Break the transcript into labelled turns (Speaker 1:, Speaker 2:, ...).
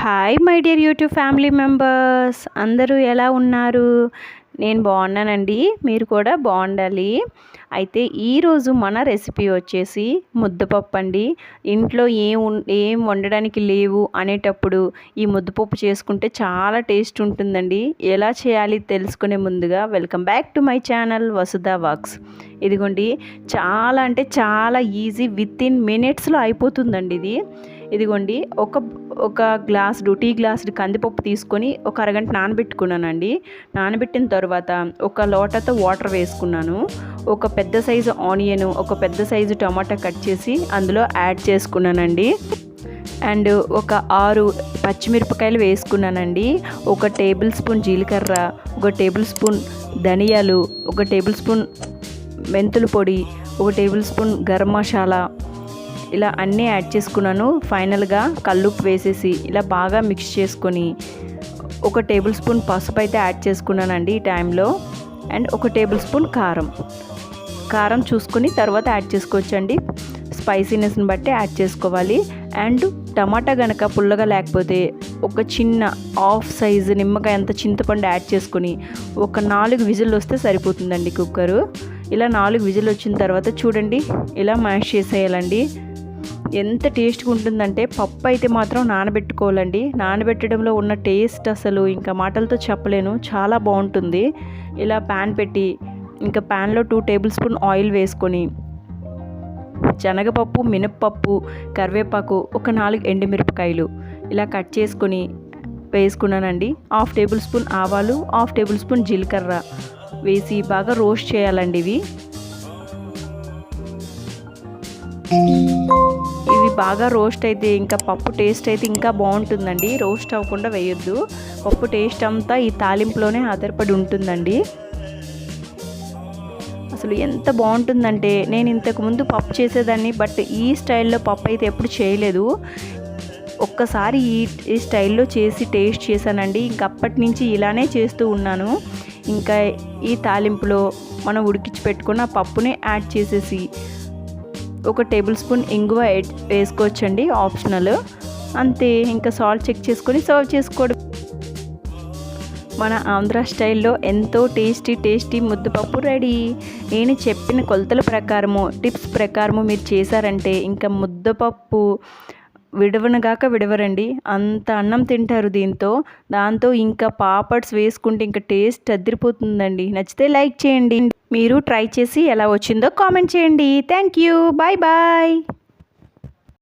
Speaker 1: Hi my dear YouTube family members అందరూ ఎలా ఉన్నారు? నేను బాగున్నానండి. మీరు కూడా బాగుండాలి. అయితే ఈరోజు మన రెసిపీ వచ్చేసి ముద్దపప్పు అండి ఇంట్లో ఏం ఏం వండడానికి లేవు అనేటప్పుడు ఈ ముద్దపప్పు చేసుకుంటే చాలా టేస్ట్ ఉంటుందండి. ఎలా చేయాలి తెలుసుకునే ముందుగా welcome back to my channel Vasudha wax ఇదిగోండి చాలా అంటే చాలా ఈజీ విత్ ఇన్ మినిట్స్లో అయిపోతుందండి ఇది. ఇదిగోండి ఒక ఒక గ్లాస్ టీ గ్లాస్ కందిపప్పు తీసుకొని ఒక అరగంట నానబెట్టుకున్నానండి. నానబెట్టిన తర్వాత ఒక లోటతో వాటర్ వేసుకున్నాను. ఒక పెద్ద సైజు ఆనియన్ ఒక పెద్ద సైజు టమాటా కట్ చేసి అందులో యాడ్ చేసుకున్నానండి. అండ్ ఒక ఆరు పచ్చిమిరపకాయలు వేసుకున్నానండి. ఒక టేబుల్ స్పూన్ జీలకర్ర ఒక టేబుల్ స్పూన్ ధనియాలు ఒక టేబుల్ స్పూన్ మెంతుల పొడి ఒక టేబుల్ స్పూన్ గరం మసాలా ఇలా అన్నీ యాడ్ చేసుకున్నాను. ఫైనల్గా కల్లుప్పు వేసేసి ఇలా బాగా మిక్స్ చేసుకొని ఒక టేబుల్ స్పూన్ పసుపు అయితే యాడ్ చేసుకున్నానండి ఈ టైంలో. అండ్ ఒక టేబుల్ స్పూన్ కారం. కారం చూసుకొని తర్వాత యాడ్ చేసుకోవచ్చండి. స్పైసీనెస్ని బట్టి యాడ్ చేసుకోవాలి. అండ్ టమాటా గనక పుల్లగా లేకపోతే ఒక చిన్న హాఫ్ సైజు నిమ్మకాయ అంత చింతపండు యాడ్ చేసుకొని ఒక నాలుగు విజిల్ వస్తే సరిపోతుందండి కుక్కరు. ఇలా నాలుగు విజిల్ వచ్చిన తర్వాత చూడండి ఇలా మ్యాష్ చేసేయాలండి. ఎంత టేస్ట్గా ఉంటుందంటే పప్పు అయితే మాత్రం నానబెట్టుకోవాలండి. నానబెట్టడంలో ఉన్న టేస్ట్ అసలు ఇంకా మాటలతో చెప్పలేను. చాలా బాగుంటుంది. ఇలా ప్యాన్ పెట్టి ఇంకా ప్యాన్లో టూ టేబుల్ స్పూన్ ఆయిల్ వేసుకొని శనగపప్పు మినప్పప్పు కరివేపాకు ఒక నాలుగు ఎండుమిరపకాయలు ఇలా కట్ చేసుకొని వేసుకున్నానండి. హాఫ్ టేబుల్ స్పూన్ ఆవాలు హాఫ్ టేబుల్ స్పూన్ జీలకర్ర వేసి బాగా రోస్ట్ చేయాలండి ఇవి ఇవి. బాగా రోస్ట్ అయితే ఇంకా పప్పు టేస్ట్ అయితే ఇంకా బాగుంటుందండి. రోస్ట్ అవ్వకుండా వేయొద్దు. పప్పు టేస్ట్ అంతా ఈ తాలింపులోనే ఆధారపడి ఉంటుందండి. అసలు ఎంత బాగుంటుందంటే నేను ఇంతకు ముందు పప్పు చేసేదాన్ని బట్ ఈ స్టైల్లో పప్పు అయితే ఎప్పుడు చేయలేదు. ఒక్కసారి ఈ ఈ స్టైల్లో చేసి టేస్ట్ చేశానండి. ఇంక అప్పటి నుంచి ఇలానే చేస్తూ ఉన్నాను. ఇంకా ఈ తాలింపులో మనం ఉడికించి పెట్టుకున్న పప్పుని యాడ్ చేసేసి ఒక టేబుల్ స్పూన్ ఇంగువ వేసుకోవచ్చండి ఆప్షనల్. అంతే ఇంకా సాల్ట్ చెక్ చేసుకొని సర్వ్ చేసుకోవడం. మన ఆంధ్ర స్టైల్లో ఎంతో టేస్టీ టేస్టీ ముద్దపప్పు రెడీ. నేను చెప్పిన కొలతల ప్రకారము టిప్స్ ప్రకారము మీరు చేశారంటే ఇంకా ముద్దపప్పు విడవనగాక విడవరండి. అంత అన్నం తింటారు దీంతో. దాంతో ఇంకా పాపడ్స్ వేసుకుంటే ఇంకా టేస్ట్ అదిరిపోతుందండి. నచ్చితే లైక్ చేయండి. మీరు ట్రై చేసి ఎలా వచ్చిందో కామెంట్ చేయండి. Thank you bye bye